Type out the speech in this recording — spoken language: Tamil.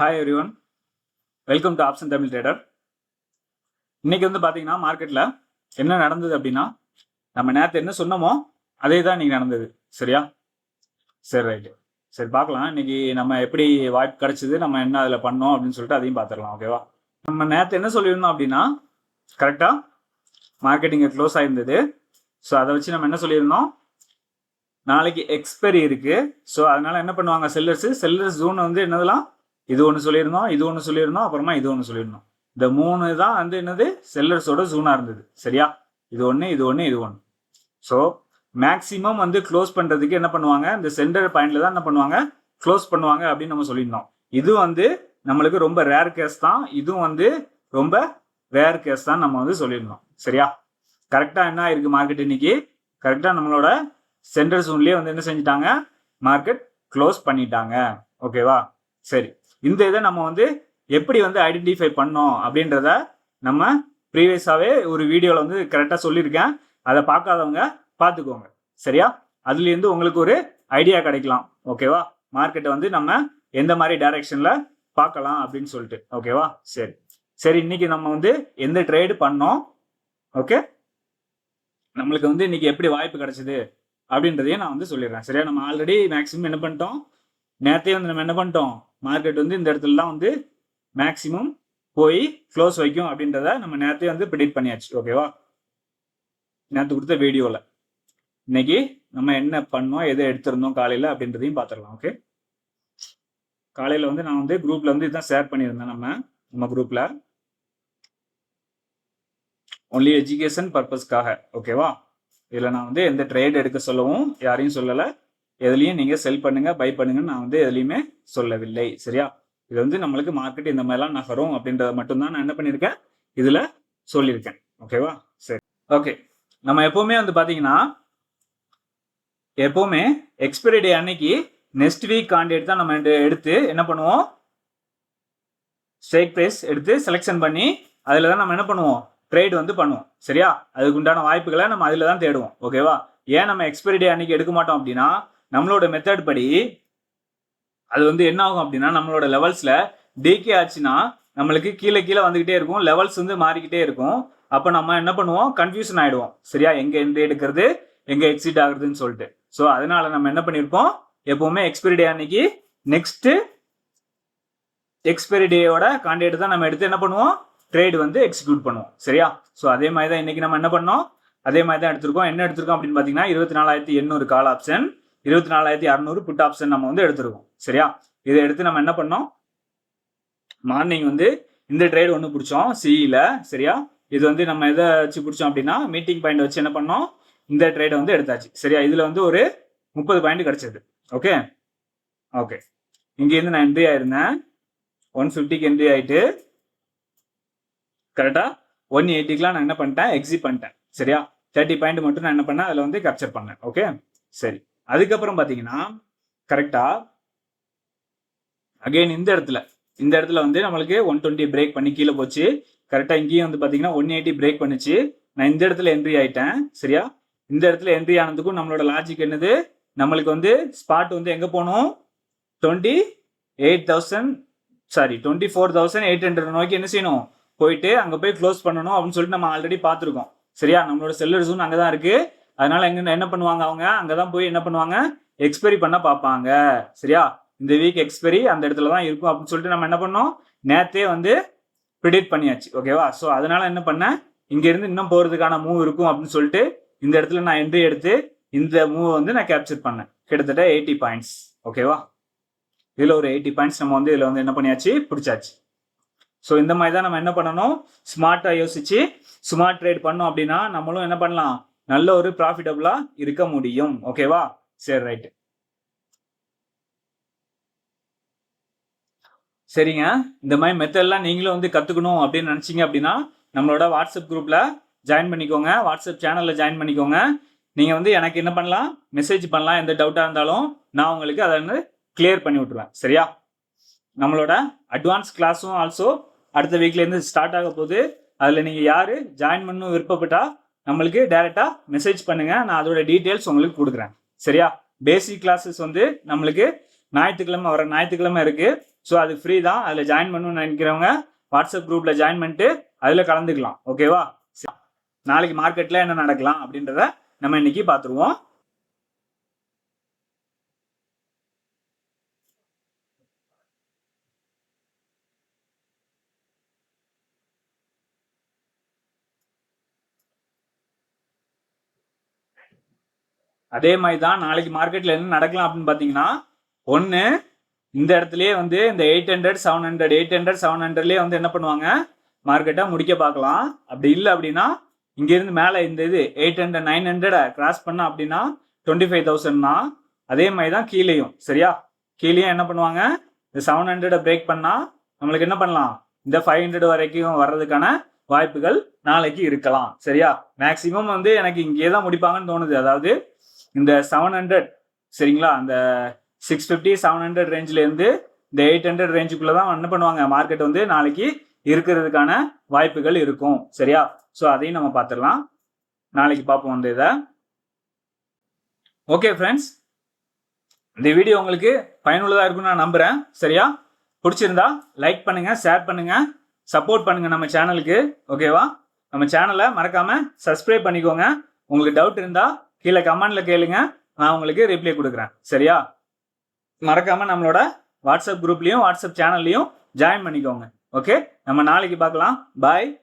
Hi everyone welcome to option Tamil trader இன்னைக்கு வந்து பார்த்தீங்கன்னா மார்க்கெட்டில் என்ன நடந்தது அப்படின்னா நம்ம நேற்று என்ன சொன்னோமோ அதே தான் இன்னைக்கு நடந்தது. சரியா? சரி ரைட்டு சரி பார்க்கலாம். இன்னைக்கு நம்ம எப்படி வாய்ப்பு கிடைச்சது நம்ம என்ன அதில் பண்ணோம் அப்படின்னு சொல்லிட்டு அதையும் பார்த்துடலாம் ஓகேவா நம்ம நேற்று என்ன சொல்லியிருந்தோம் அப்படின்னா கரெக்டாக மார்க்கெட்டிங் க்ளோஸ் ஆயிருந்தது. ஸோ அதை வச்சு நம்ம என்ன சொல்லியிருந்தோம்? நாளைக்கு எக்ஸ்பைரி இருக்குது ஸோ அதனால் என்ன பண்ணுவாங்க செல்லர்ஸு செல்லர்ஸ் ஜூன் வந்து என்னதெல்லாம்? இது ஒன்று சொல்லியிருந்தோம் இது ஒன்று சொல்லியிருந்தோம் அப்புறமா இது ஒன்று சொல்லியிருந்தோம். இந்த மூணு தான் வந்து என்னது? செல்லர்ஸோட ஜூனாக இருந்தது. சரியா? இது ஒன்று இது ஒன்று இது ஒன்று ஸோ மேக்ஸிமம் வந்து க்ளோஸ் பண்ணுறதுக்கு என்ன பண்ணுவாங்க? இந்த சென்டர் பாயிண்ட்ல தான் என்ன பண்ணுவாங்க? க்ளோஸ் பண்ணுவாங்க அப்படின்னு நம்ம சொல்லியிருந்தோம். இது வந்து நம்மளுக்கு ரொம்ப ரேர் கேஸ் தான். இதுவும் வந்து ரொம்ப ரேர் கேஸ் தான் நம்ம வந்து சொல்லியிருந்தோம். சரியா? கரெக்டாக என்ன ஆயிருக்கு மார்க்கெட் இன்னைக்கு? கரெக்டாக நம்மளோட சென்டர் ஜூன்லேயே வந்து என்ன செஞ்சிட்டாங்க? மார்க்கெட் க்ளோஸ் பண்ணிட்டாங்க. ஓகேவா சரி. இந்த இதை நம்ம வந்து எப்படி வந்து ஐடென்டிஃபை பண்ணோம் அப்படின்றத நம்ம ப்ரீவியஸாகவே ஒரு வீடியோவில் வந்து கரெக்டாக சொல்லியிருக்கேன். அதை பார்க்காதவங்க பார்த்துக்கோங்க. சரியா? அதுலேருந்து உங்களுக்கு ஒரு ஐடியா கிடைக்கலாம். ஓகேவா மார்க்கெட்டை வந்து நம்ம எந்த மாதிரி டைரக்ஷனில் பார்க்கலாம் அப்படின்னு சொல்லிட்டு. ஓகேவா சரி. சரி இன்னைக்கு நம்ம வந்து எந்த ட்ரேடு பண்ணோம்? ஓகே நம்மளுக்கு வந்து இன்னைக்கு எப்படி வாய்ப்பு கிடைச்சது அப்படின்றதையும் நான் வந்து சொல்லிடுறேன். சரியா? நம்ம ஆல்ரெடி மேக்ஸிமம் என்ன பண்ணிட்டோம்? நேரத்தையும் வந்து நம்ம என்ன பண்ணிட்டோம்? மார்க்கெட் வந்து இந்த இடத்துலலாம் வந்து மேக்சிமம் போய் க்ளோஸ் வைக்கும் அப்படின்றத நம்ம நேரத்தையும் வந்து ப்ரிடிக்ட் பண்ணியாச்சு ஓகேவா நேற்று கொடுத்த வீடியோவில் இன்னைக்கு நம்ம என்ன பண்ணோம் எதை எடுத்திருந்தோம் காலையில் அப்படின்றதையும் பார்த்துடலாம் ஓகே காலையில் வந்து நான் வந்து குரூப்பில் வந்து இதுதான் ஷேர் பண்ணியிருந்தேன் நம்ம நம்ம குரூப்பில் ஒன்லி எஜுகேஷன் பர்பஸ்க்காக ஓகேவா இதில் நான் வந்து எந்த ட்ரேட் எடுக்க சொல்லவும் யாரையும் சொல்லலை. எதுலையும் நீங்கள் செல் பண்ணுங்க பை பண்ணுங்கன்னு நான் வந்து எதுலையுமே சொல்லவில்லை. சரியா? இது வந்து நம்மளுக்கு மார்க்கெட் இந்த மாதிரிலாம் நகரும் அப்படின்றத மட்டும்தான் நான் என்ன பண்ணியிருக்கேன்? இதில் சொல்லியிருக்கேன். ஓகேவா சரி. ஓகே நம்ம எப்போவுமே வந்து பார்த்தீங்கன்னா எப்போவுமே எக்ஸ்பைரி டே அன்னைக்கு நெக்ஸ்ட் வீக் காண்டேட் தான் நம்ம எடுத்து என்ன பண்ணுவோம்? ஸ்டேக் ப்ரைஸ் எடுத்து செலெக்ஷன் பண்ணி அதில் தான் நம்ம என்ன பண்ணுவோம்? ட்ரேட் வந்து பண்ணுவோம். சரியா? அதுக்குண்டான வாய்ப்புகளை நம்ம அதில் தான் தேடுவோம். ஓகேவா ஏன் நம்ம எக்ஸ்பைரி டே அன்னைக்கு எடுக்க மாட்டோம் அப்படின்னா நம்மளோட மெத்தட் படி அது வந்து என்ன ஆகும் அப்படின்னா நம்மளோட லெவல்ஸில் டேக்கே ஆச்சுன்னா நம்மளுக்கு கீழே கீழே வந்துக்கிட்டே இருக்கும். லெவல்ஸ் வந்து மாறிக்கிட்டே இருக்கும். அப்போ நம்ம என்ன பண்ணுவோம்? கன்ஃபியூஷன் ஆகிடுவோம் சரியா? எங்கே என்ட்ரி எடுக்கிறது? எங்கே எக்ஸிட் ஆகுறதுன்னு சொல்லிட்டு. ஸோ அதனால நம்ம என்ன பண்ணியிருப்போம் எப்போவுமே எக்ஸ்பைரி டே அன்னைக்கு நெக்ஸ்ட்டு எக்ஸ்பைரி டேயோட கான்டேட் தான் நம்ம எடுத்து என்ன பண்ணுவோம்? ட்ரேட் வந்து எக்ஸிக்யூட் பண்ணுவோம். சரியா? ஸோ அதே மாதிரி தான் இன்னைக்கு நம்ம என்ன பண்ணோம்? அதே மாதிரி தான் எடுத்திருக்கோம். என்ன எடுத்திருக்கோம் அப்படின்னு பார்த்தீங்கன்னா இருபத்தி நாலாயிரத்தி எண்ணூறு கால் ஆப்ஷன் இருபத்தி நாலாயிரத்தி அறநூறு புட் ஆப்ஷன் நம்ம வந்து எடுத்திருக்கோம். சரியா? இதை எடுத்து நம்ம என்ன பண்ணோம்? மார்னிங் வந்து இந்த ட்ரேட் ஒன்று பிடிச்சோம் சிஇல சரியா? இது வந்து நம்ம எதை வச்சு பிடிச்சோம் அப்படின்னா மீட்டிங் பாயிண்ட் வச்சு என்ன பண்ணோம்? இந்த ட்ரேடை வந்து எடுத்தாச்சு. சரியா? இதில் வந்து ஒரு முப்பது பாயிண்ட் கிடச்சிது. ஓகே ஓகே இங்கேருந்து நான் என்ட்ரி ஆயிருந்தேன். ஒன் ஃபிஃப்டிக்கு என்ட்ரி ஆகிட்டு கரெக்டாக ஒன் எயிட்டிக்கெலாம் நான் என்ன பண்ணிட்டேன்? எக்ஸிட் பண்ணிட்டேன். சரியா? தேர்ட்டி பாயிண்ட் மட்டும் நான் என்ன பண்ணேன்? அதில் வந்து கேப்சர் பண்ணேன். ஓகே சரி. அதுக்கப்புறம் பார்த்தீங்கன்னா கரெக்டாக அகைன் இந்த இடத்துல இந்த இடத்துல வந்து நம்மளுக்கு ஒன் டுவெண்ட்டி பிரேக் பண்ணி கீழே போச்சு. கரெக்டாக இங்கேயும் வந்து பார்த்தீங்கன்னா ஒன் எயிட்டி பிரேக் பண்ணிச்சு. நான் இந்த இடத்துல என்ட்ரி ஆயிட்டேன் சரியா? இந்த இடத்துல என்ட்ரி ஆனதுக்கும் நம்மளோட லாஜிக் என்னது? நம்மளுக்கு வந்து ஸ்பாட் வந்து எங்கே போகணும் twenty eight thousand sorry twenty four thousand eight hundred நோக்கி என்ன செய்யணும்? போயிட்டு அங்கே போய் க்ளோஸ் பண்ணணும் அப்படின்னு சொல்லிட்டு நம்ம ஆல்ரெடி பார்த்துருக்கோம். சரியா? நம்மளோட செல்லர் ஜோன் அங்கே தான் இருக்குது அதனால எங்க என்ன பண்ணுவாங்க அவங்க? அங்கே தான் போய் என்ன பண்ணுவாங்க? எக்ஸ்பெரி பண்ண பார்ப்பாங்க. சரியா? இந்த வீக் எக்ஸ்பெரி அந்த இடத்துல தான் இருக்கும் அப்படின்னு சொல்லிட்டு நம்ம என்ன பண்ணோம்? நேத்தே வந்து ப்ரிடிக்ட் பண்ணியாச்சு. ஓகேவா ஸோ அதனால என்ன பண்ணேன்? இங்கேருந்து இன்னும் போகிறதுக்கான மூவ் இருக்கும் அப்படின்னு சொல்லிட்டு இந்த இடத்துல நான் என்ட்ரி எடுத்து இந்த மூவ் வந்து நான் கேப்சர் பண்ணேன். கிட்டத்தட்ட எயிட்டி பாயிண்ட்ஸ் ஓகேவா இதில் ஒரு எயிட்டி பாயிண்ட்ஸ் நம்ம வந்து இதில் வந்து என்ன பண்ணியாச்சு? பிடிச்சாச்சு. ஸோ இந்த மாதிரி தான் நம்ம என்ன பண்ணணும்? ஸ்மார்ட்டாக யோசிச்சு ஸ்மார்ட் ட்ரேட் பண்ணோம் அப்படின்னா நம்மளும் என்ன பண்ணலாம்? நல்ல ஒரு ப்ராஃபிட்டபுளாக இருக்க முடியும். ஓகேவா சரி ரைட் சரிங்க. இந்த மாதிரி மெத்தட்லாம் நீங்களும் வந்து கற்றுக்கணும் அப்படின்னு நினச்சிங்க அப்படின்னா நம்மளோட வாட்ஸ்அப் குரூப்பில் ஜாயின் பண்ணிக்கோங்க. வாட்ஸ்அப் சேனலில் ஜாயின் பண்ணிக்கோங்க. நீங்கள் வந்து எனக்கு என்ன பண்ணலாம்? மெசேஜ் பண்ணலாம். எந்த டவுட்டாக இருந்தாலும் நான் உங்களுக்கு அதை வந்து கிளியர் பண்ணி விட்ருவேன் சரியா? நம்மளோட அட்வான்ஸ் கிளாஸும் ஆல்சோ அடுத்த வீக்லேருந்து ஸ்டார்ட் ஆக போகுது. அதில் நீங்கள் யார்? ஜாயின் பண்ணணும் விருப்பப்பட்டா நம்மளுக்கு டைரெக்டாக மெசேஜ் பண்ணுங்கள் நான் அதோட டீட்டெயில்ஸ் உங்களுக்கு கொடுக்குறேன். சரியா? பேசிக் கிளாஸஸ் வந்து நம்மளுக்கு ஞாயிற்றுக்கிழமை வர ஞாயிற்றுக்கிழமை இருக்குது ஸோ அது ஃப்ரீ தான். அதில் ஜாயின் பண்ணணும்னு நினைக்கிறவங்க வாட்ஸ்அப் குரூப்பில் ஜாயின் பண்ணிட்டு அதில் கலந்துக்கலாம். ஓகேவா நாளைக்கு மார்க்கெட்டில் என்ன நடக்கலாம் அப்படின்றத நம்ம இன்னைக்கு பார்த்துருவோம். அதே மாதிரி தான் நாளைக்கு மார்க்கெட்டில் என்ன நடக்கலாம் அப்படின்னு பார்த்தீங்கன்னா ஒன்று இந்த இடத்துலயே வந்து இந்த eight hundred seven hundred eight hundred seven ஹண்ட்ரட்லேயே வந்து என்ன பண்ணுவாங்க? மார்க்கெட்டாக முடிக்க பார்க்கலாம். அப்படி இல்லை அப்படின்னா இங்கேருந்து மேலே இந்த இது எயிட் ஹண்ட்ரட் நைன் ஹண்ட்ரடை கிராஸ் பண்ண அப்படின்னா டுவெண்ட்டி ஃபைவ் தௌசண்ட்னா அதே மாதிரி தான் கீழேயும் சரியா? கீழேயும் என்ன பண்ணுவாங்க? இந்த செவன் ஹண்ட்ரடை பிரேக் பண்ணால் நம்மளுக்கு என்ன பண்ணலாம்? இந்த ஃபைவ் ஹண்ட்ரட் வரைக்கும் வர்றதுக்கான வாய்ப்புகள் நாளைக்கு இருக்கலாம் சரியா? மேக்ஸிமம் வந்து எனக்கு இங்கே தான் முடிப்பாங்கன்னு தோணுது. அதாவது இந்த செவன் ஹண்ட்ரட் சரிங்களா? அந்த சிக்ஸ் ஃபிஃப்டி செவன் ஹண்ட்ரட் ரேஞ்சிலேருந்து இந்த எயிட் ஹண்ட்ரட் ரேஞ்சுக்குள்ளே தான் என்ன பண்ணுவாங்க? மார்க்கெட் வந்து நாளைக்கு இருக்கிறதுக்கான வாய்ப்புகள் இருக்கும். சரியா? ஸோ அதையும் நம்ம பார்த்துடலாம். நாளைக்கு பார்ப்போம் அந்த இதை. ஓகே ஃப்ரெண்ட்ஸ் இந்த வீடியோ உங்களுக்கு பயனுள்ளதாக இருக்கும்னு நான் நம்புகிறேன் சரியா? பிடிச்சிருந்தா லைக் பண்ணுங்கள் ஷேர் பண்ணுங்கள் சப்போர்ட் பண்ணுங்கள் நம்ம சேனலுக்கு ஓகேவா நம்ம சேனலை மறக்காமல் சப்ஸ்கிரைப் பண்ணிக்கோங்க. உங்களுக்கு டவுட் இருந்தால் கீழே கமெண்ட்ல கேளுங்க. நான் உங்களுக்கு ரிப்ளை கொடுக்குறேன். சரியா? மறக்காம நம்மளோட வாட்ஸ்அப் குரூப்லையும் வாட்ஸ்அப் சேனல்லையும் ஜாயின் பண்ணிக்கோங்க. ஓகே நம்ம நாளைக்கு பார்க்கலாம். பாய்